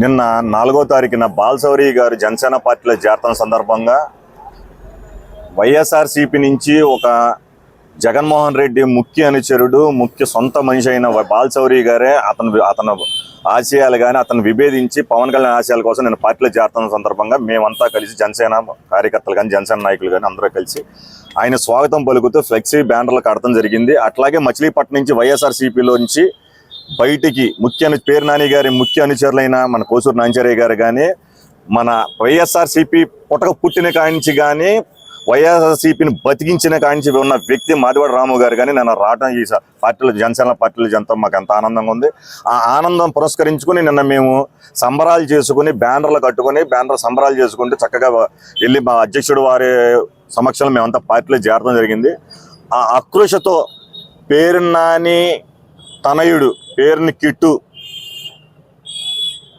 నిన్న నాలుగో తారీఖున బాలసౌరి గారు జనసేన పార్టీలో చేరతన సందర్భంగా వైఎస్ఆర్సీపీ నుంచి ఒక జగన్మోహన్ రెడ్డి ముఖ్య అనుచరుడు ముఖ్య సొంత మనిషి అయిన బాలసౌరి గారే అతను అతను ఆశయాలు కానీ అతను విభేదించి పవన్ కళ్యాణ్ ఆశయాల కోసం నేను పార్టీలో చేరుతున్న సందర్భంగా మేమంతా కలిసి జనసేన కార్యకర్తలు కానీ జనసేన నాయకులు కానీ అందరూ కలిసి ఆయన స్వాగతం పలుకుతూ ఫ్లెక్సీ బ్యానర్లు కడతం జరిగింది. అట్లాగే మచిలీపట్నం నుంచి వైఎస్ఆర్సీపీలో నుంచి బయటికి ముఖ్య పేరు నాని గారి ముఖ్య అనుచరులైన మన కోసూరు నాంచారయ్య గారు కానీ మన వైఎస్ఆర్సీపీ పుటక పుట్టిన కాంచి కానీ వైఎస్ఆర్సీపీని బతికించిన కాంచి ఉన్న వ్యక్తి మాదివాడ రాము గారు కానీ నన్ను రావడం ఈ పార్టీలో జనసేన పార్టీలు జనతో మాకు ఎంత ఆనందంగా ఉంది. ఆ ఆనందం పురస్కరించుకుని నిన్న మేము సంబరాలు చేసుకుని బ్యానర్లు కట్టుకుని బ్యానర్ సంబరాలు చేసుకుంటూ చక్కగా వెళ్ళి మా అధ్యక్షుడు వారి సమక్షంలో మేమంతా పార్టీలో చేరడం జరిగింది. ఆ ఆక్రోషతో పేరు నాని తనయుడు పేరుని కిట్టు.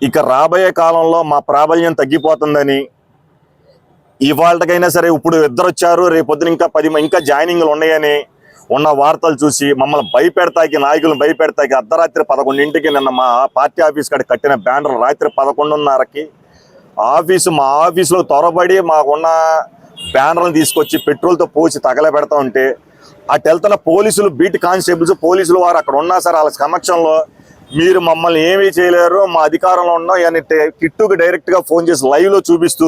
ఇక రాబోయే కాలంలో మా ప్రాబల్యం తగ్గిపోతుందని ఇవాళకైనా సరే ఇప్పుడు ఇద్దరు వచ్చారు రేపొద్దున ఇంకా పది ఇంకా జాయినింగ్లు ఉన్నాయని ఉన్న వార్తలు చూసి మమ్మల్ని భయపెడతాకి నాయకులను భయపెడతాకి అర్ధరాత్రి పదకొండింటికి నిన్న మా పార్టీ ఆఫీస్ కాడ కట్టిన బ్యానర్ రాత్రి పదకొండున్నరకి ఆఫీసు మా ఆఫీసులో త్వరబడి మాకున్న బ్యానర్లు తీసుకొచ్చి పెట్రోల్తో పోసి తగలబెడతా ఉంటే అటు వెళ్తున్న పోలీసులు బీట్ కానిస్టేబుల్స్ పోలీసులు వారు అక్కడ ఉన్నా సార్ వాళ్ళ సమక్షంలో మీరు మమ్మల్ని ఏమీ చేయలేరు మా అధికారంలో ఉన్నాం అని టే- డైరెక్ట్గా ఫోన్ చేసి లైవ్లో చూపిస్తూ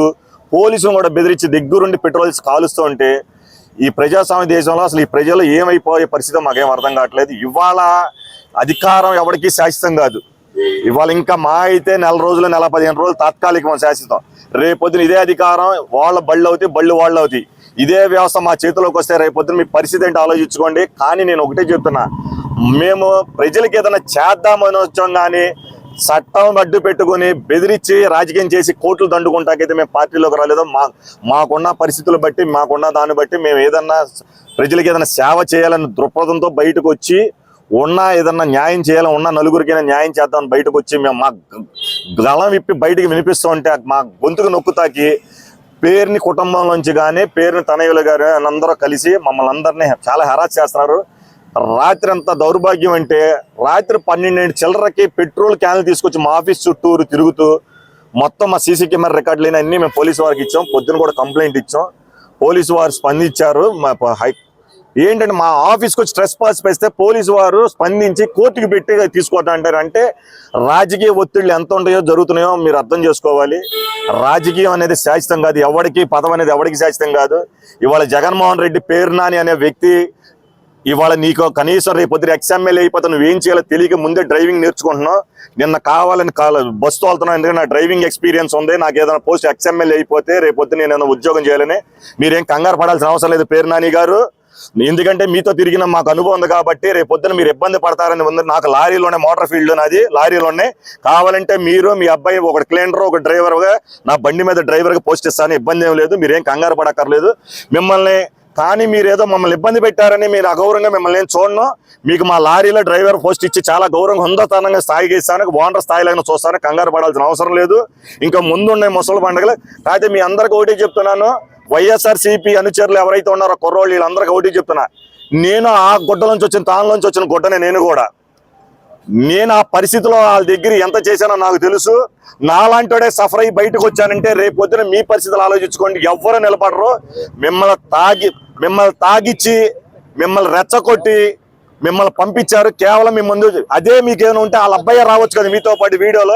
పోలీసులు కూడా బెదిరించి దగ్గరుండి పెట్రోల్స్ కాలుస్తూ ఉంటే ఈ ప్రజాస్వామ్య దేశంలో అసలు ఈ ప్రజలు ఏమైపోయే పరిస్థితి మాకేం అర్థం కావట్లేదు. ఇవాళ అధికారం ఎవరికి శాశ్వతం కాదు. ఇవాళ ఇంకా మా అయితే నెల రోజులు నెల పదిహేను రోజులు తాత్కాలికం శాశ్వతం. రేపొద్దున ఇదే అధికారం వాళ్ళ బళ్ళు అవుతాయి బళ్ళు వాళ్ళు అవుతాయి. ఇదే వ్యవస్థ మా చేతిలోకి వస్తే రేపొద్దున మీ పరిస్థితి ఏంటి ఆలోచించుకోండి. కానీ నేను ఒకటే చెప్తున్నా. మేము ప్రజలకి ఏదైనా చేద్దామని వచ్చాం కానీ చట్టం అడ్డు పెట్టుకొని బెదిరించి రాజకీయం చేసి కోట్లు దండుకుంటాకైతే మేము పార్టీలోకి రాలేదు. మా మాకున్న పరిస్థితులు బట్టి మాకున్న దాన్ని బట్టి మేము ఏదన్నా ప్రజలకి ఏదైనా సేవ చేయాలని దృక్పథంతో బయటకు వచ్చి ఉన్న ఏదన్నా న్యాయం చేయాలని ఉన్న నలుగురికైనా న్యాయం చేద్దామని బయటకు వచ్చి మేము మా గళం విప్పి బయటికి వినిపిస్తూ ఉంటే మా గొంతుకు నొక్కుతాకి పేరుని కుటుంబంలోంచి కానీ పేరుని తనయులు గారు అందరూ కలిసి మమ్మల్ని అందరినీ చాలా హెరాస్ చేస్తున్నారు. రాత్రి అంతా దౌర్భాగ్యం అంటే రాత్రి పన్నెండు చిల్లరకి పెట్రోల్ క్యాన్లు తీసుకొచ్చి మా ఆఫీస్ చుట్టూరు తిరుగుతూ మొత్తం మా సీసీ కెమెరా రికార్డులు అన్నీ మేము పోలీసు వారికి ఇచ్చాం. పొద్దున కూడా కంప్లైంట్ ఇచ్చాం. పోలీసు వారు స్పందించారు. మా హై ఏంటంటే మా ఆఫీస్కి వచ్చి స్ట్రెస్ పాస్ పెస్తే పోలీసు వారు స్పందించి కోర్టుకి పెట్టి తీసుకోవటం అంటారు. అంటే రాజకీయ ఒత్తిళ్ళు ఎంత ఉంటాయో జరుగుతున్నాయో మీరు అర్థం చేసుకోవాలి. రాజకీయం అనేది శాశ్వతం కాదు. ఎవరికి పదం అనేది ఎవరికి శాశ్వతం కాదు. ఇవాళ జగన్మోహన్ రెడ్డి పేరు నాని అనే వ్యక్తి ఇవాళ నీకు కనీసం రేపు పొద్దున ఎక్స్ఎమ్మెల్యే అయిపోతే నువ్వు ఏం చేయాలో తెలియక ముందే డ్రైవింగ్ నేర్చుకుంటున్నావు. నిన్న కావాలని కాల బస్సు తోలుతున్నావు ఎందుకంటే నా డ్రైవింగ్ ఎక్స్పీరియన్స్ ఉంది. నాకు ఏదైనా పోస్ట్ ఎక్స్ఎమ్మెల్యే అయిపోతే రేపు పొద్దున నేను ఉద్యోగం చేయాలని. మీరేం కంగారు పడాల్సిన అవసరం లేదు పేరు నాని గారు. ఎందుకంటే మీతో తిరిగిన మాకు అనుభవం ఉంది కాబట్టి రేపు పొద్దున మీరు ఇబ్బంది పడతారని ఉంది నాకు లారీలోనే మోటార్ ఫీల్డ్ నాది లారీలోనే. కావాలంటే మీరు మీ అబ్బాయి ఒక క్లీనర్ ఒక డ్రైవర్గా నా బండి మీద డ్రైవర్గా పోస్ట్ ఇస్తాను ఇబ్బంది ఏం లేదు మీరేం కంగారు పడక్కర్లేదు. మిమ్మల్ని కానీ మీరు ఏదో మమ్మల్ని ఇబ్బంది పెట్టారని మీరు అగౌరవంగా మిమ్మల్ని నేను చూడను. మీకు మా లారీలో డ్రైవర్ పోస్ట్ ఇచ్చి చాలా గౌరవంగా హుందతనంగా స్థాయికి ఇస్తాను ఓనర్ స్థాయిలో చూస్తాను కంగారు పడాల్సిన అవసరం లేదు. ఇంకా ముందున్న ముసలి పండుగలు. కాకపోతే మీ అందరికి ఒకటి చెప్తున్నాను వైఎస్ఆర్ సిపి అనుచరులు ఎవరైతే ఉన్నారో కుర్రోళ్ళు వీళ్ళందరికీ ఒకటి చెప్తున్నా. నేను ఆ గుడ్డ నుంచి వచ్చిన తానులోంచి వచ్చిన గుడ్డనే నేను కూడా. నేను ఆ పరిస్థితిలో వాళ్ళ దగ్గర ఎంత చేశానో నాకు తెలుసు. నాలాంటోడే సఫర్ అయ్యి బయటకు వచ్చానంటే రేపొద్దున మీ పరిస్థితులు ఆలోచించుకోండి. ఎవ్వరు నిలబడరు. మిమ్మల్ని తాగి మిమ్మల్ని తాగిచ్చి మిమ్మల్ని రెచ్చగొట్టి మిమ్మల్ని పంపించారు. కేవలం మీ ముందు అదే మీకు ఉంటే వాళ్ళ అబ్బాయి రావచ్చు కదా మీతో పాటు వీడియోలో.